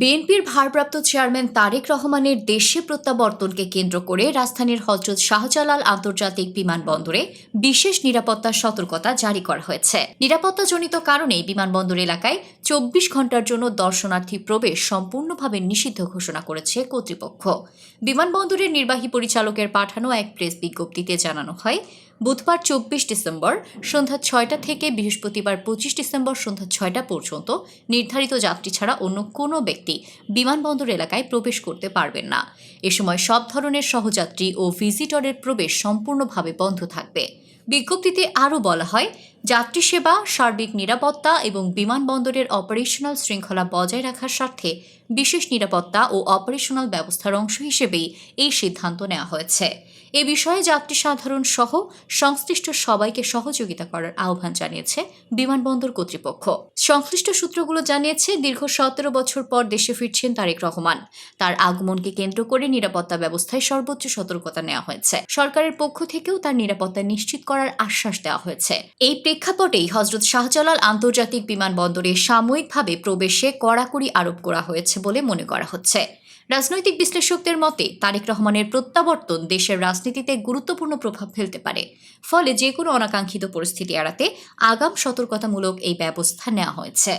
বিএনপির ভারপ্রাপ্ত চেয়ারম্যান তারেক রহমানের দেশে প্রত্যাবর্তনকে কেন্দ্র করে রাজধানীর হজরত শাহজালাল আন্তর্জাতিক বিমানবন্দরে বিশেষ নিরাপত্তা সতর্কতা জারি করা হয়েছে। নিরাপত্তাজনিত কারণে বিমানবন্দর এলাকায় চব্বিশ ঘণ্টার জন্য দর্শনার্থী প্রবেশ সম্পূর্ণভাবে নিষিদ্ধ ঘোষণা করেছে কর্তৃপক্ষ। বিমানবন্দরের নির্বাহী পরিচালকের পাঠানো এক প্রেস বিজ্ঞপ্তিতে জানানো হয় বুধবার চব্বিশ ডিসেম্বর সন্ধ্যা ছয়টা থেকে বৃহস্পতিবার পঁচিশ ডিসেম্বর সন্ধ্যা ছয়টা পর্যন্ত নির্ধারিত যাত্রী ছাড়া অন্য কোনো ব্যক্তি বিমানবন্দর এলাকায় প্রবেশ করতে পারবেন না। এ সময় সব ধরনের সহযাত্রী ও ভিজিটরের প্রবেশ সম্পূর্ণভাবে বন্ধ থাকবে। বিজ্ঞপ্তিতে আরও বলা হয়, যাত্রী সেবা, সার্বিক নিরাপত্তা এবং বিমানবন্দরের অপারেশনাল শৃঙ্খলা বজায় রাখার স্বার্থে বিশেষ নিরাপত্তা ও অপারেশনাল ব্যবস্থার অংশ হিসেবেই এই সিদ্ধান্ত নেওয়া হয়েছে। এ বিষয়ে যাত্রী সাধারণ সহ সংশ্লিষ্ট সবাইকে সহযোগিতা করার আহ্বান জানিয়েছে বিমানবন্দর কর্তৃপক্ষ। সংশ্লিষ্ট সূত্রগুলো জানিয়েছে, দীর্ঘ সতেরো বছর পর দেশে ফিরছেন তারেক রহমান। তার আগমনকে কেন্দ্র করে নিরাপত্তা ব্যবস্থায় সর্বোচ্চ সতর্কতা নেওয়া হয়েছে। সরকারের পক্ষ থেকেও তার নিরাপত্তা নিশ্চিত করার আশ্বাস দেওয়া হয়েছে। এই প্রেক্ষাপটেই হজরত শাহজালাল আন্তর্জাতিক বিমানবন্দরে সাময়িকভাবে প্রবেশে কড়াকড়ি আরোপ করা হয়েছে বলে মনে করা হচ্ছে। রাজনৈতিক বিশ্লেষকদের মতে, তারেক রহমানের প্রত্যাবর্তন দেশের রাজনীতিতে গুরুত্বপূর্ণ প্রভাব ফেলতে পারে। ফলে যে কোনো অনাকাঙ্ক্ষিত পরিস্থিতি এড়াতে আগাম সতর্কতামূলক এই ব্যবস্থা নেওয়া হয়েছে।